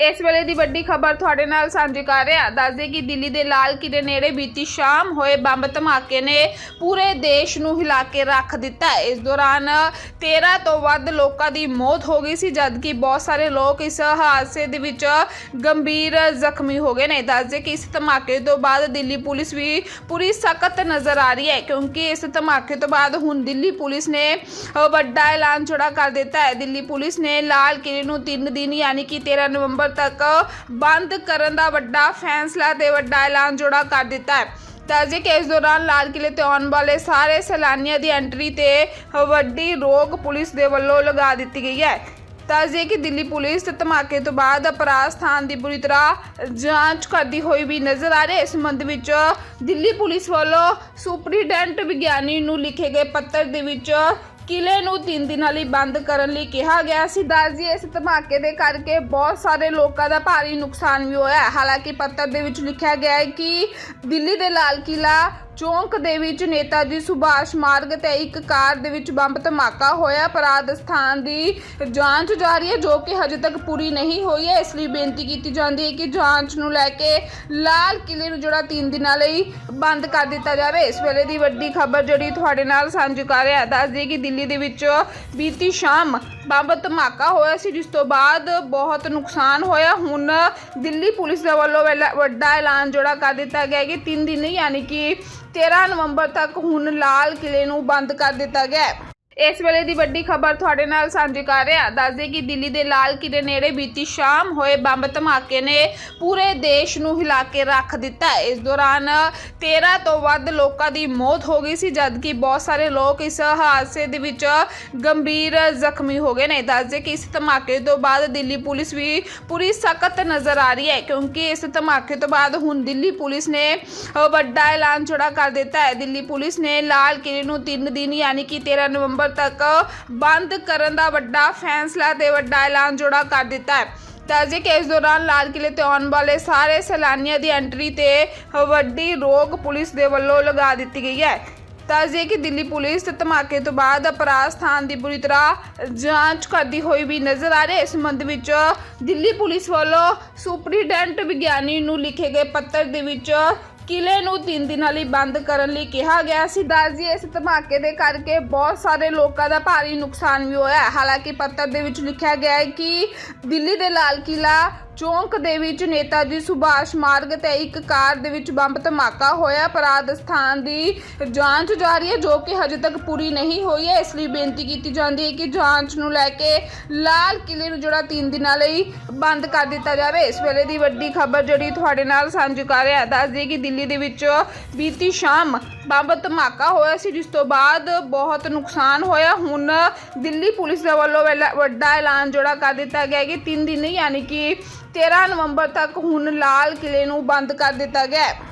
ਇਸ ਵੇਲੇ ਦੀ ਵੱਡੀ ਖਬਰ ਤੁਹਾਡੇ ਨਾਲ ਸਾਂਝੀ ਕਰ ਰਿਹਾ। ਦੱਸਦੇ ਕਿ ਦਿੱਲੀ ਦੇ ਲਾਲ ਕਿਲੇ ਨੇੜੇ ਬੀਤੀ ਸ਼ਾਮ ਹੋਏ ਬੰਬ ਧਮਾਕੇ ਨੇ ਪੂਰੇ ਦੇਸ਼ ਨੂੰ ਹਿਲਾ ਕੇ ਰੱਖ ਦਿੱਤਾ। ਇਸ ਦੌਰਾਨ 13 ਤੋਂ ਵੱਧ ਲੋਕਾਂ ਦੀ ਮੌਤ ਹੋ ਗਈ ਸੀ, ਜਦਕਿ ਬਹੁਤ ਸਾਰੇ ਲੋਕ ਇਸ ਹਾਦਸੇ ਦੇ ਵਿੱਚ ਗੰਭੀਰ ਜ਼ਖਮੀ ਹੋ ਗਏ ਨੇ। ਦੱਸਦੇ ਕਿ ਇਸ ਧਮਾਕੇ ਤੋਂ ਬਾਅਦ ਦਿੱਲੀ ਪੁਲਿਸ ਵੀ ਪੂਰੀ ਸਖਤ ਨਜ਼ਰ ਆ ਰਹੀ ਹੈ, ਕਿਉਂਕਿ ਇਸ ਧਮਾਕੇ ਤੋਂ ਬਾਅਦ ਹੁਣ ਦਿੱਲੀ ਪੁਲਿਸ ਨੇ ਵੱਡਾ ਐਲਾਨ ਛੋੜਾ ਕਰ ਦਿੱਤਾ ਹੈ। ਦਿੱਲੀ ਪੁਲਿਸ ਨੇ ਲਾਲ ਕਿਲੇ ਨੂੰ 3 ਦਿਨ, ਯਾਨੀ ਕਿ 13 ਨਵੰਬਰ ਤੱਕ ਬੰਦ ਕਰਨ ਦਾ ਵੱਡਾ ਫੈਸਲਾ ਤੇ ਵੱਡਾ ਐਲਾਨ ਜੋੜਾ ਕਰ ਦਿੱਤਾ ਹੈ। ਦੱਸਦੇ ਕਿ ਦੌਰਾਨ ਲਾਲ ਕਿਲੇ ਤੇ ਆਉਣ ਵਾਲੇ ਸਾਰੇ ਸੈਲਾਨੀਆਂ ਦੀ ਐਂਟਰੀ ਤੇ ਵੱਡੀ ਰੋਕ ਪੁਲਿਸ ਦੇ ਵੱਲੋਂ ਲਗਾ ਦਿੱਤੀ ਗਈ ਹੈ। ਦੱਸਦੇ ਕਿ ਦਿੱਲੀ ਪੁਲਿਸ ਧਮਾਕੇ ਤੋਂ ਬਾਅਦ ਅਪਰਾਧ ਸਥਾਨ ਦੀ ਬੁਰੀ ਤਰ੍ਹਾਂ ਜਾਂਚ ਕਰਦੀ ਹੋਈ ਵੀ ਨਜ਼ਰ ਆ ਰਹੀ ਹੈ। ਇਸ ਸੰਬੰਧ ਵਿੱਚ ਦਿੱਲੀ ਪੁਲਿਸ ਵੱਲੋਂ ਸੁਪਰੀਡੈਂਟ ਵਿਗਿਆਨੀ ਨੂੰ ਲਿਖੇ ਗਏ ਪੱਤਰ ਦੇ ਵਿੱਚ ਕਿਲੇ ਨੂੰ 3 ਦਿਨਾਂ ਲਈ ਬੰਦ ਕਰਨ ਲਈ ਕਿਹਾ ਗਿਆ ਸੀ ਦੱਸਦੀ ਇਸ ਧਮਾਕੇ ਦੇ ਕਰਕੇ ਬਹੁਤ ਸਾਰੇ ਲੋਕਾਂ ਦਾ ਭਾਰੀ ਨੁਕਸਾਨ ਵੀ ਹੋਇਆ ਹੈ। ਹਾਲਾਂਕਿ ਪੱਤਰ ਦੇ ਵਿੱਚ ਲਿਖਿਆ ਗਿਆ ਹੈ ਕਿ ਦਿੱਲੀ ਦੇ ਲਾਲ ਕਿਲਾ ਚੌਂਕ ਦੇ ਵਿੱਚ ਨੇਤਾ ਜੀ ਸੁਭਾਸ਼ ਮਾਰਗ ਤੇ ਇੱਕ ਕਾਰ ਦੇ ਵਿੱਚ ਬੰਬ ਧਮਾਕਾ ਹੋਇਆ। ਅਪਰਾਧ ਸਥਾਨ ਦੀ ਜਾਂਚ ਜਾਰੀ ਹੈ, ਜੋ ਕਿ ਹਜੇ ਤੱਕ ਪੂਰੀ ਨਹੀਂ ਹੋਈ ਹੈ। ਇਸ ਲਈ ਬੇਨਤੀ ਕੀਤੀ ਜਾਂਦੀ ਹੈ ਕਿ ਜਾਂਚ ਨੂੰ ਲੈ ਕੇ ਲਾਲ ਕਿਲੇ ਨੂੰ ਜਿਹੜਾ 3 ਦਿਨਾਂ ਲਈ ਬੰਦ ਕਰ ਦਿੱਤਾ ਜਾਵੇ। ਇਸ ਵੇਲੇ ਦੀ ਵੱਡੀ ਖਬਰ ਜਿਹੜੀ ਤੁਹਾਡੇ ਨਾਲ ਸਾਂਝੀ ਕਰ ਰਿਹਾ, ਦੱਸ ਦਈਏ ਕਿ ਦਿੱਲੀ ਦੇ ਵਿੱਚ ਬੀਤੀ ਸ਼ਾਮ ਬੰਬ ਧਮਾਕਾ ਹੋਇਆ ਸੀ, ਜਿਸ ਤੋਂ ਬਾਅਦ ਬਹੁਤ ਨੁਕਸਾਨ ਹੋਇਆ। ਹੁਣ ਦਿੱਲੀ ਪੁਲਿਸ ਦੇ ਵੱਲੋਂ ਵੈਲਾ- ਵੱਡਾ ਐਲਾਨ ਜਿਹੜਾ ਕਰ ਦਿੱਤਾ ਗਿਆ ਕਿ 3 ਦਿਨ ਯਾਨੀ ਕਿ 13 ਨਵੰਬਰ ਤੱਕ ਹੁਣ ਲਾਲ ਕਿਲੇ ਨੂੰ ਬੰਦ ਕਰ ਦਿੱਤਾ ਗਿਆ ਇਸ ਵੇਲੇ ਦੀ ਵੱਡੀ ਖਬਰ ਤੁਹਾਡੇ ਨਾਲ ਸਾਂਝੀ ਕਰ ਰਿਹਾ। ਦੱਸਦੇ ਕਿ ਦਿੱਲੀ ਦੇ ਲਾਲ ਕਿਲੇ ਨੇੜੇ ਬੀਤੀ ਸ਼ਾਮ ਹੋਏ ਬੰਬ ਧਮਾਕੇ ਨੇ ਪੂਰੇ ਦੇਸ਼ ਨੂੰ ਹਿਲਾ ਕੇ ਰੱਖ ਦਿੱਤਾ। ਇਸ ਦੌਰਾਨ 13 ਤੋਂ ਵੱਧ ਲੋਕਾਂ ਦੀ ਮੌਤ ਹੋ ਗਈ ਸੀ, ਜਦਕਿ ਬਹੁਤ ਸਾਰੇ ਲੋਕ ਇਸ ਹਾਦਸੇ ਦੇ ਵਿੱਚ ਗੰਭੀਰ ਜ਼ਖਮੀ ਹੋ ਗਏ ਨੇ। ਦੱਸਦੇ ਕਿ ਇਸ ਧਮਾਕੇ ਤੋਂ ਬਾਅਦ ਦਿੱਲੀ ਪੁਲਿਸ ਵੀ ਪੂਰੀ ਸਖਤ ਨਜ਼ਰ ਆ ਰਹੀ ਹੈ, ਕਿਉਂਕਿ ਇਸ ਧਮਾਕੇ ਤੋਂ ਬਾਅਦ ਹੁਣ ਦਿੱਲੀ ਪੁਲਿਸ ਨੇ ਵੱਡਾ ਐਲਾਨ ਛੋੜਾ ਕਰ ਦਿੱਤਾ ਹੈ। ਦਿੱਲੀ ਪੁਲਿਸ ਨੇ ਲਾਲ ਕਿਲੇ ਨੂੰ 3 ਦਿਨ, ਯਾਨੀ ਕਿ 13 ਨਵੰਬਰ ਤੱਕ ਬੰਦ ਕਰਨ ਦਾ ਵੱਡਾ ਫੈਸਲਾ ਤੇ ਵੱਡਾ ਐਲਾਨ ਜੋੜਾ ਕਰ ਦਿੱਤਾ ਹੈ। ਦੱਸਦੇ ਕਿ ਦੌਰਾਨ ਲਾਲ ਕਿਲੇ ਤੇ ਆਉਣ ਵਾਲੇ ਸਾਰੇ ਸੈਲਾਨੀਆਂ ਦੀ ਐਂਟਰੀ ਤੇ ਵੱਡੀ ਰੋਕ ਪੁਲਿਸ ਦੇ ਵੱਲੋਂ ਲਗਾ ਦਿੱਤੀ ਗਈ ਹੈ। ਦੱਸਦੇ ਕਿ ਦਿੱਲੀ ਪੁਲਿਸ ਧਮਾਕੇ ਤੋਂ ਬਾਅਦ ਅਪਰਾਧ ਸਥਾਨ ਦੀ ਬੁਰੀ ਤਰ੍ਹਾਂ ਜਾਂਚ ਕਰਦੀ ਹੋਈ ਵੀ ਨਜ਼ਰ ਆ ਰਹੀ ਹੈ। ਇਸ ਸੰਬੰਧ ਵਿੱਚ ਦਿੱਲੀ ਪੁਲਿਸ ਵੱਲੋਂ ਸੁਪਰੀਡੈਂਟ ਵਿਗਿਆਨੀ ਨੂੰ ਲਿਖੇ ਗਏ ਪੱਤਰ ਦੇ ਵਿੱਚ ਕਿਲੇ ਨੂੰ 3 ਦਿਨਾਂ ਲਈ ਬੰਦ ਕਰਨ ਲਈ ਕਿਹਾ ਗਿਆ ਸੀ ਦੱਸਦੀ ਇਸ ਧਮਾਕੇ ਦੇ ਕਰਕੇ ਬਹੁਤ ਸਾਰੇ ਲੋਕਾਂ ਦਾ ਭਾਰੀ ਨੁਕਸਾਨ ਵੀ ਹੋਇਆ ਹੈ। ਹਾਲਾਂਕਿ ਪੱਤਰ ਦੇ ਵਿੱਚ ਲਿਖਿਆ ਗਿਆ ਹੈ ਕਿ ਦਿੱਲੀ ਦੇ ਲਾਲ ਕਿਲਾ ਚੌਂਕ ਦੇ ਵਿੱਚ ਨੇਤਾ ਜੀ ਸੁਭਾਸ਼ ਮਾਰਗ ਤੇ ਇੱਕ ਕਾਰ ਦੇ ਵਿੱਚ ਬੰਬ ਧਮਾਕਾ ਹੋਇਆ। ਅਪਰਾਧ ਸਥਾਨ ਦੀ ਜਾਂਚ ਜਾਰੀ ਹੈ, ਜੋ ਕਿ ਹਜੇ ਤੱਕ ਪੂਰੀ ਨਹੀਂ ਹੋਈ ਹੈ। ਇਸ ਲਈ ਬੇਨਤੀ ਕੀਤੀ ਜਾਂਦੀ ਹੈ ਕਿ ਜਾਂਚ ਨੂੰ ਲੈ ਕੇ ਲਾਲ ਕਿਲੇ ਨੂੰ ਜਿਹੜਾ 3 ਦਿਨਾਂ ਲਈ ਬੰਦ ਕਰ ਦਿੱਤਾ ਜਾਵੇ। ਇਸ ਵੇਲੇ ਦੀ ਵੱਡੀ ਖਬਰ ਜਿਹੜੀ ਤੁਹਾਡੇ ਨਾਲ ਸਾਂਝੀ ਕਰ ਰਿਹਾ, ਦੱਸ ਦਈਏ ਕਿ ਦਿੱਲੀ ਦੇ ਵਿੱਚ ਬੀਤੀ ਸ਼ਾਮ ਬੰਬ ਧਮਾਕਾ ਹੋਇਆ ਸੀ, ਜਿਸ ਤੋਂ ਬਾਅਦ ਬਹੁਤ ਨੁਕਸਾਨ ਹੋਇਆ। ਹੁਣ ਦਿੱਲੀ ਪੁਲਿਸ ਦੇ ਵੱਲੋਂ ਵੈਲਾ- ਵੱਡਾ ਐਲਾਨ ਜਿਹੜਾ ਕਰ ਦਿੱਤਾ ਗਿਆ ਕਿ 3 ਦਿਨ ਯਾਨੀ ਕਿ 13 ਨਵੰਬਰ ਤੱਕ ਹੁਣ ਲਾਲ ਕਿਲੇ ਨੂੰ ਬੰਦ ਕਰ ਦਿੱਤਾ ਗਿਆ ਹੈ।